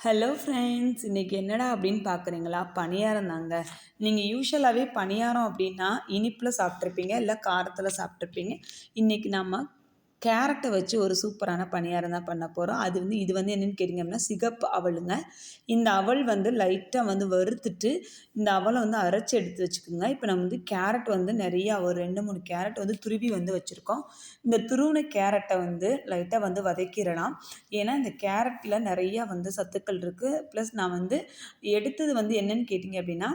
Hello friends இன்றைக்கி என்னடா அப்படின்னு பார்க்குறீங்களா பணியாரம் தாங்க. நீங்கள் யூஸ்வலாகவே பணியாரம் அப்படின்னா இனிப்பில் சாப்பிட்ருப்பீங்க இல்லை காரத்தில் சாப்பிட்ருப்பீங்க இன்றைக்கி நம்ம கேரட்டை வச்சு ஒரு சூப்பரான பணியாரம் தான் பண்ண போகிறோம் அது வந்து இது வந்து என்னென்னு கேட்டிங்க அப்படின்னா சிகப்பு அவளுங்க. இந்த அவள் வந்து லைட்டாக வந்து வறுத்துட்டு இந்த அவலை வந்து அரைச்சி எடுத்து வச்சுக்கோங்க. இப்போ நம்ம வந்து கேரட் வந்து நிறையா ஒரு ரெண்டு மூணு கேரட் வந்து துருவி வந்து வச்சுருக்கோம். இந்த துருவின கேரட்டை வந்து லைட்டாக வந்து வதக்கிடலாம். ஏன்னா இந்த கேரட்டில் நிறையா வந்து சத்துக்கள் இருக்குது ப்ளஸ் நான் வந்து எடுத்தது வந்து என்னென்னு கேட்டிங்க அப்படின்னா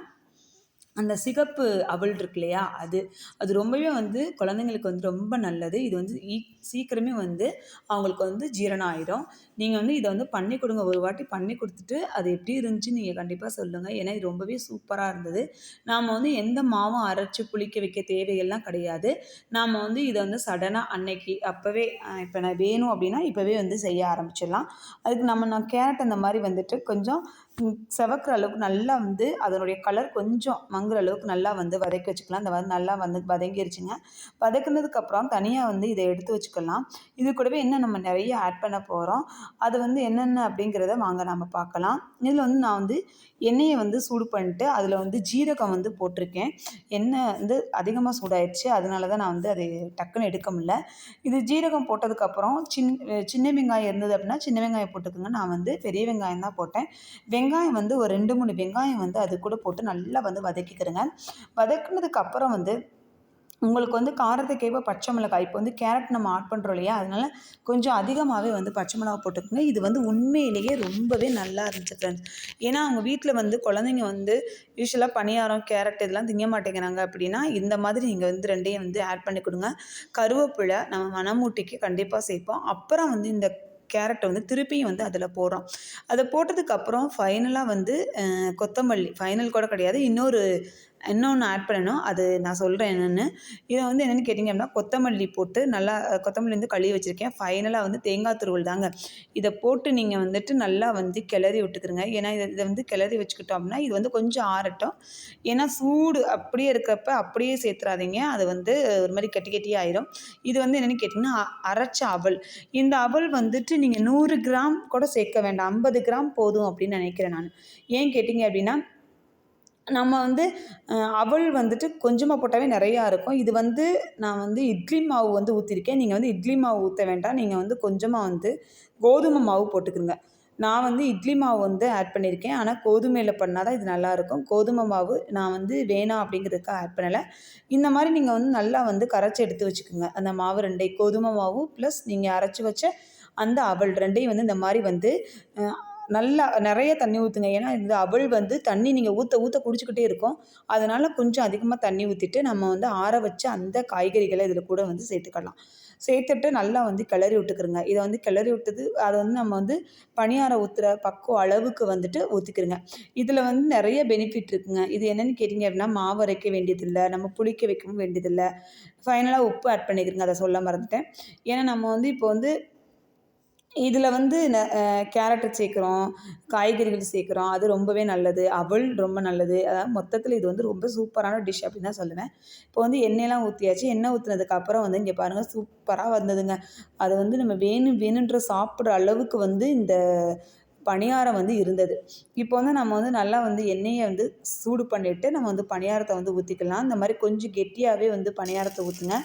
அந்த சிகப்பு அவல் இருக்கு இல்லையா அது. அது ரொம்பவே வந்து குழந்தைங்களுக்கு வந்து ரொம்ப நல்லது. இது வந்து ஈ சீக்கிரமே வந்து அவங்களுக்கு வந்து ஜீரணம் ஆயிரும் நீங்கள் வந்து இதை வந்து பண்ணி கொடுங்க. ஒரு வாட்டி பண்ணி கொடுத்துட்டு அது எப்படி இருந்துச்சு நீங்கள் கண்டிப்பாக சொல்லுங்கள் ஏன்னா இது ரொம்பவே சூப்பராக இருந்தது. நாம் வந்து எந்த மாவும் அரைச்சி புளிக்க வைக்க தேவையெல்லாம் கிடையாது. நாம் வந்து இதை வந்து சடனாக அன்னைக்கு அப்போவே இப்போ நான் வேணும் அப்படின்னா இப்போவே வந்து செய்ய ஆரம்பிச்சிடலாம். அதுக்கு நம்ம நான் கேரட் அந்த மாதிரி வந்துட்டு கொஞ்சம் செவக்கிற அளவுக்கு நல்லா வந்து அதனுடைய கலர் கொஞ்சம் மங்குற அளவுக்கு நல்லா வந்து வதக்கி வச்சுக்கலாம். இந்த மாதிரி நல்லா வந்து வதங்கிருச்சுங்க. வதக்குனதுக்கப்புறம் தனியாக வந்து இதை எடுத்து வச்சுக்கலாம். இது கூடவே இன்னும் நம்ம நிறைய ஆட் பண்ண போகிறோம் அது வந்து என்னென்ன அப்படிங்கிறத வாங்க நம்ம பார்க்கலாம். இதில் வந்து நான் வந்து எண்ணெயை வந்து சூடு பண்ணிட்டு அதில் வந்து ஜீரகம் வந்து போட்டிருக்கேன். எண்ணெய் வந்து அதிகமாக சூடாயிடுச்சு. அதனால தான் நான் வந்து அதை டக்குன்னு எடுக்க முடியல. இது ஜீரகம் போட்டதுக்கப்புறம் சின் சின்ன வெங்காயம் இருந்தது அப்படின்னா சின்ன வெங்காயம் போட்டுக்கோங்க. நான் வந்து பெரிய வெங்காயம் தான் போட்டேன். வெங்காயம் வெங்காயம் வந்து ஒரு ரெண்டு மூணு வெங்காயம் வந்து அது கூட போட்டு நல்லா வந்து வதக்கிக்கிறேங்க. வதக்குனதுக்கு அப்புறம் வந்து உங்களுக்கு வந்து காரத்துக்கு பச்சை மிளகாய் இப்போ வந்து கேரட் நம்ம ஆட் பண்ணுறோம் இல்லையா? அதனால் கொஞ்சம் அதிகமாகவே வந்து பச்சை மிளகா போட்டுக்கோங்க. இது வந்து உண்மையிலேயே ரொம்பவே நல்லா இருந்துச்சு ஃப்ரெண்ட்ஸ் ஏன்னா அவங்க வீட்டில் வந்து குழந்தைங்க வந்து யூஸ்வலாக பணியாரம் கேரட் இதெல்லாம் திங்க மாட்டேங்கிறாங்க அப்படின்னா இந்த மாதிரி நீங்கள் வந்து ரெண்டையும் வந்து ஆட் பண்ணி கொடுங்க. கருவேப்பிலை நம்ம மனமூட்டிக்கு கண்டிப்பாக சேர்ப்போம். அப்புறம் வந்து இந்த கேரட்டை வந்து திருப்பியும் வந்து அதில் போடுறோம். அதை போட்டதுக்கப்புறம் ஃபைனலாக வந்து கொத்தமல்லி ஃபைனல் கூட கிடையாது. இன்னொரு இன்னொன்று ஆட் பண்ணணும். அது நான் சொல்கிறேன் என்னென்னு. இதை வந்து என்னென்னு கேட்டிங்க அப்படின்னா கொத்தமல்லி போட்டு நல்லா கொத்தமல்லி வந்து கழுவி வச்சுருக்கேன். ஃபைனலாக வந்து தேங்காய் துருவல் தாங்க. இதை போட்டு நீங்கள் வந்துட்டு நல்லா வந்து கிளறி விட்டுக்கிறங்க ஏன்னா இதை இதை வந்து கிளறி வச்சுக்கிட்டோம் அப்படின்னா இது வந்து கொஞ்சம் ஆறட்டும். ஏன்னா சூடு அப்படியே இருக்கிறப்ப அப்படியே சேர்த்துறாதீங்க. அது வந்து ஒரு மாதிரி கட்டி கட்டியே ஆயிரும். இது வந்து என்னென்னு கேட்டிங்கன்னா அரைச்ச அவல். இந்த அவல் வந்துட்டு நீங்கள் நூறு கிராம் கூட சேர்க்க வேண்டாம். ஐம்பது கிராம் போதும் அப்படின்னு நினைக்கிறேன் நான். ஏன் கேட்டிங்க அப்படின்னா நம்ம வந்து அவல் வந்துட்டு கொஞ்சமாக போட்டாவே நிறையா இருக்கும். இது வந்து நான் வந்து இட்லி மாவு வந்து ஊற்றிருக்கேன் நீங்கள் வந்து இட்லி மாவு ஊற்ற வேண்டாம். நீங்கள் வந்து கொஞ்சமாக வந்து கோதுமை மாவு போட்டுக்கிறங்க நான் வந்து இட்லி மாவு வந்து ஆட் பண்ணியிருக்கேன் ஆனால் கோதுமையில் பண்ணால் தான் இது நல்லாயிருக்கும் கோதுமை மாவு நான் வந்து வேணாம் அப்படிங்கிறதுக்காக ஆட் பண்ணலை. இந்த மாதிரி நீங்கள் வந்து நல்லா வந்து கரைச்சி எடுத்து வச்சுக்கோங்க. அந்த மாவு ரெண்டை கோதுமை மாவு ப்ளஸ் நீங்கள் அரைச்சி வச்ச அந்த அவல் ரெண்டையும் வந்து இந்த மாதிரி வந்து நல்லா நிறைய தண்ணி ஊற்றுங்க ஏன்னா இந்த அவள் வந்து தண்ணி நீங்கள் ஊற்ற ஊற்ற குடிச்சிக்கிட்டே இருக்கும். அதனால் கொஞ்சம் அதிகமாக தண்ணி ஊற்றிட்டு நம்ம வந்து ஆற வச்சு அந்த காய்கறிகளை இதில் கூட வந்து சேர்த்துக்கலாம். சேர்த்துட்டு நல்லா வந்து கிளறி விட்டுக்கிறோங்க இதை வந்து கிளறி விட்டது அதை வந்து நம்ம வந்து பணியாரம் ஊற்றுற பக்குவ அளவுக்கு வந்துட்டு ஊற்றிக்கிறோங்க இதில் வந்து நிறைய பெனிஃபிட் இருக்குங்க. இது என்னென்னு கேட்டிங்க அப்படின்னா மாவு அரைக்க வேண்டியதில்லை நம்ம புளிக்க வைக்கவும் வேண்டியதில்லை. ஃபைனலாக உப்பு ஆட் பண்ணிக்கிறோங்க அதை சொல்ல மறந்துட்டேன். ஏன்னா நம்ம வந்து இப்போ வந்து இதில் வந்து ந கேரட்டு சேர்க்குறோம் காய்கறிகள் சேர்க்குறோம் அது ரொம்பவே நல்லது. அவல் ரொம்ப நல்லது. அதாவது மொத்தத்தில் இது வந்து ரொம்ப சூப்பரான டிஷ் அப்படின்னு தான் சொல்லுவேன். இப்போ வந்து எண்ணெயெல்லாம் ஊற்றியாச்சு எண்ணெய் ஊற்றினதுக்கப்புறம் வந்து இங்கே பாருங்கள் சூப்பராக வந்ததுங்க. அது வந்து நம்ம வேணும் வேணுன்ற சாப்பிட்ற அளவுக்கு வந்து இந்த பணியாரம் வந்து இருந்தது. இப்போ வந்து நம்ம வந்து நல்லா வந்து எண்ணெயை வந்து சூடு பண்ணிவிட்டு நம்ம வந்து பணியாரத்தை வந்து ஊற்றிக்கலாம் இந்த மாதிரி கொஞ்சம் கெட்டியாகவே வந்து பணியாரத்தை ஊற்றுங்க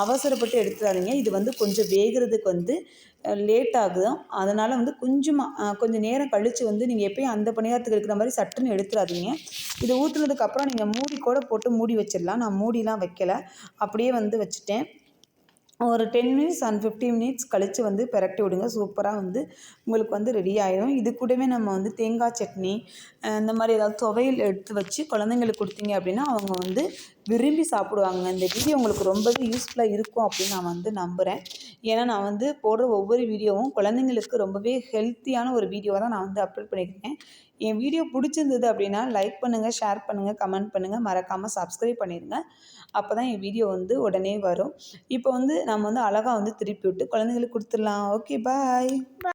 அவசரப்பட்டு எடுத்துடாதீங்க இது வந்து கொஞ்சம் வேகிறதுக்கு வந்து லேட் ஆகுதும் அதனால் வந்து கொஞ்சமாக கொஞ்சம் நேரம் கழித்து வந்து நீங்கள் எப்பயும் அந்த பணியாரத்துக்கு இருக்கிற மாதிரி சட்டுன்னு எடுத்துடாதீங்க இதை ஊற்றுனதுக்கப்புறம் நீங்கள் மூடி கூட போட்டு மூடி வச்சிடலாம். நான் மூடிலாம் வைக்கலை. அப்படியே வந்து வச்சுட்டேன். ஒரு ten minutes and fifteen minutes கழித்து வந்து பெரட்டி விடுங்க. சூப்பராக வந்து உங்களுக்கு வந்து ரெடி ஆயிடும் இது கூடவே நம்ம வந்து தேங்காய் சட்னி இந்த மாதிரி ஏதாவது துவையல் எடுத்து வச்சு குழந்தைங்களுக்கு கொடுத்தீங்க அப்படின்னா அவங்க வந்து விரும்பி சாப்பிடுவாங்க. இந்த வீடியோ உங்களுக்கு ரொம்பவே யூஸ்ஃபுல்லாக இருக்கும் அப்படின்னு நான் வந்து நம்புகிறேன் ஏன்னா நான் வந்து போடுற ஒவ்வொரு வீடியோவும் குழந்தைங்களுக்கு ரொம்பவே ஹெல்த்தியான ஒரு வீடியோவை தான் நான் வந்து அப்லோட் பண்ணியிருக்கேன். என் வீடியோ பிடிச்சிருந்தது அப்படின்னா லைக் பண்ணுங்கள் ஷேர் பண்ணுங்கள் கமெண்ட் பண்ணுங்கள் மறக்காமல் சப்ஸ்கிரைப் பண்ணிடுங்க அப்போ தான் என் வீடியோ வந்து உடனே வரும். இப்போ வந்து நம்ம வந்து அழகாக வந்து திருப்பி விட்டு குழந்தைங்களுக்கு கொடுத்துடலாம். Okay bye